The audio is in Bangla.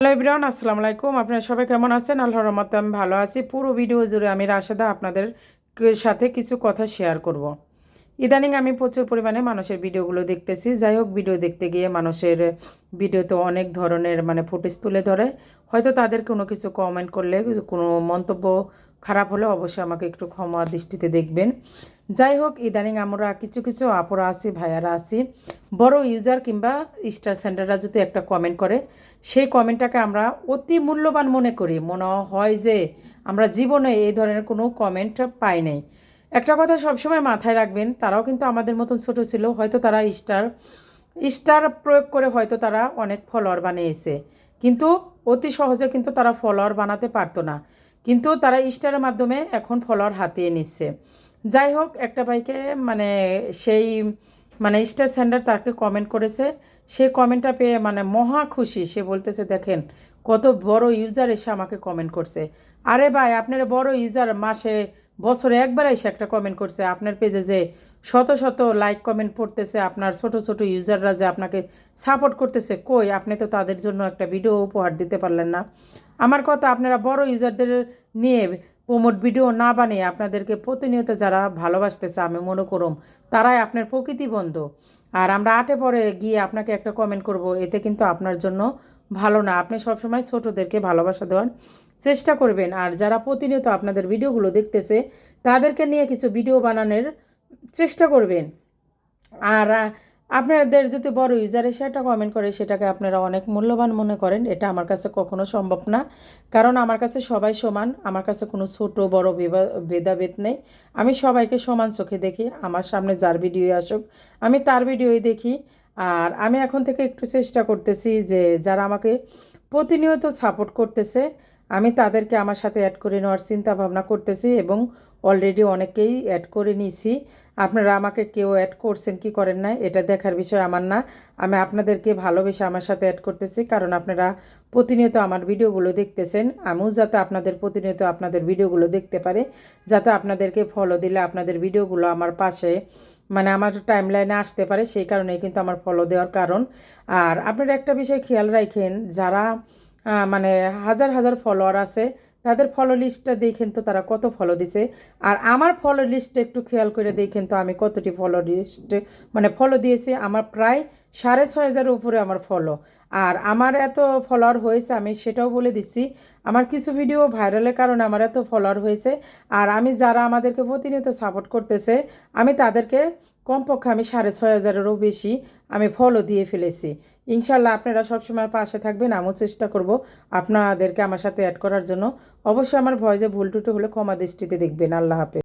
হ্যালো ইব্রান আসসালামু আলাইকুম। আপনারা সবাই কেমন আছেন? আল্লাহর রহমতে আমি ভালো আছি। পুরো ভিডিও জুড়ে আমি রাশেদা আপনাদের সাথে কিছু কথা শেয়ার করব। ইদানিং আমি প্রচুর পরিমাণে মানুষের ভিডিওগুলো দেখতেছি। যাই হোক, ভিডিও দেখতে গিয়ে মানুষের ভিডিওতে অনেক ধরনের মানে ফুটেজ তুলে ধরে। হয়তো তাদের কোনো কিছু কমেন্ট করলে, কোনো মন্তব্য খারাপ হলে অবশ্যই আমাকে একটু ক্ষমা দৃষ্টিতে দেখবেন। যাই হোক ইদানিং আমরা কিছু কিছু আপুরা আছি, ভাইয়ারা আছি। বড় ইউজার কিংবা স্টার সেন্টাররা যদি একটা কমেন্ট করে, সেই কমেন্টটাকে আমরা অতি মূল্যবান মনে করি। মনে হয় যে আমরা জীবনে এই ধরনের কোনো কমেন্ট পাই নাই। একটা কথা সবসময় মাথায় রাখবেন, তারাও কিন্তু আমাদের মতন ছোট ছিল, হয়তো তারা স্টার স্টার প্রয়োগ করে হয়তো তারা অনেক ফলোয়ার বানিয়েছে। কিন্তু অতি সহজে কিন্তু তারা ফলোয়ার বানাতে পারতো না। কিন্তু তারা স্টারের মাধ্যমে এখন ফলোয়ার হাতিয়ে নিচ্ছে। যাই হোক, একটা ভাইকে মানে সেই মানে ইস্টার স্যান্ডার তাকে কমেন্ট করেছে। সে কমেন্টটা পেয়ে মানে মহা খুশি। সে বলতেছে, দেখেন, কত বড় ইউজার এসে আমাকে কমেন্ট করছে। আরে ভাই, আপনার বড় ইউজার মাসে বছরে একবার এসে একটা কমেন্ট করছে আপনার পেজে যে শত শত লাইক কমেন্ট পড়তেছে, আপনার ছোট ছোট ইউজাররা যে আপনাকে সাপোর্ট করতেছে, কই? আপনি তো তাদের জন্য একটা ভিডিও উপহার দিতে পারলেন না। আমার কথা আপনারা বড় ইউজারদের নিয়ে প্রমোট ভিডিও না বানিয়ে আপনাদেরকে প্রতিনিয়ত যারা ভালোবাসতেছে, আমি মনে করুম, তারাই আপনার প্রকৃতি বন্ধু। আর আমরা আটে পরে গিয়ে আপনাকে একটা কমেন্ট করব, এতে কিন্তু আপনার জন্য ভালো না। আপনি সবসময় ছোটোদেরকে ভালোবাসা দেওয়ার চেষ্টা করবেন। আর যারা প্রতিনিয়ত আপনাদের ভিডিওগুলো দেখতেছে, তাদেরকে নিয়ে কিছু ভিডিও বানানোর চেষ্টা করবেন। আর আপনাদের যদি বড় ইউজার একটা কমেন্ট করে, সেটাকে আপনারা অনেক মূল্যবান মনে করেন, এটা আমার কাছে কখনো সম্ভব না। কারণ আমার কাছে সবাই সমান, আমার কাছে কোনো ছোট, বড় ভেদাভেদ নেই। আমি সবাইকে সমান চোখে দেখি, আমার সামনে যার ভিডিও আসুক, আমি তার ভিডিওই দেখি। আর আমি এখন থেকে একটু চেষ্টা করতেছি যে, যারা আমাকে প্রতিনিয়ত সাপোর্ট করতেছে আমি তাদেরকে আমার সাথে অ্যাড করে নেওয়ার চিন্তা ভাবনা করতেছি এবং অলরেডি অনেকেই অ্যাড করে নিয়েছি। আপনারা আমাকে কেউ অ্যাড করছেন কি করেন না এটা দেখার বিষয় আমার না। আমি আপনাদেরকে ভালোবেসে আমার সাথে অ্যাড করতেছি, কারণ আপনারা প্রতিনিয়ত আমার ভিডিওগুলো দেখতেছেন। আমিও যাতে আপনাদের প্রতিনিয়ত আপনাদের ভিডিওগুলো দেখতে পারে, যাতে আপনাদেরকে ফলো দিলে আপনাদের ভিডিওগুলো আমার পাশে মানে আমার টাইম লাইনে আসতে পারে, সেই কারণেই কিন্তু আমার ফলো দেওয়ার কারণ। আর আপনারা একটা বিষয় খেয়াল রাখেন, যারা মানে হাজার হাজার ফলোয়ার আছে। তাদের ফলো লিস্টটা দেখেন তো তারা কত ফলো দিছে। আর আমার ফলো লিস্টটা একটু খেয়াল করে দেখেন তো আমি কতটি ফলো লিস্ট মানে ফলো দিয়েছি। আমার প্রায় সাড়ে ছয় হাজারের উপরে আমার ফলো আর আমার এত ফলোয়ার হয়েছে, আমি সেটাও বলে দিচ্ছি। আমার কিছু ভিডিও ভাইরালের কারণে আমার এত ফলোয়ার হয়েছে। আর আমি যারা আমাদেরকে প্রতিনিয়ত সাপোর্ট করতেছে, আমি তাদেরকে কমপক্ষে আমি সাড়ে ছয় হাজারেরও বেশি আমি ফলও দিয়ে ফেলেছি। ইনশাল্লাহ আপনারা সবসময় পাশে থাকবেন, আমিও চেষ্টা করব আপনাদেরকে আমার সাথে অ্যাড করার জন্য। অবশ্যই আমার ভয় যে ভুল টুটু হলে ক্ষমা দৃষ্টিতে দেখবেন। আল্লাহ হাফেজ।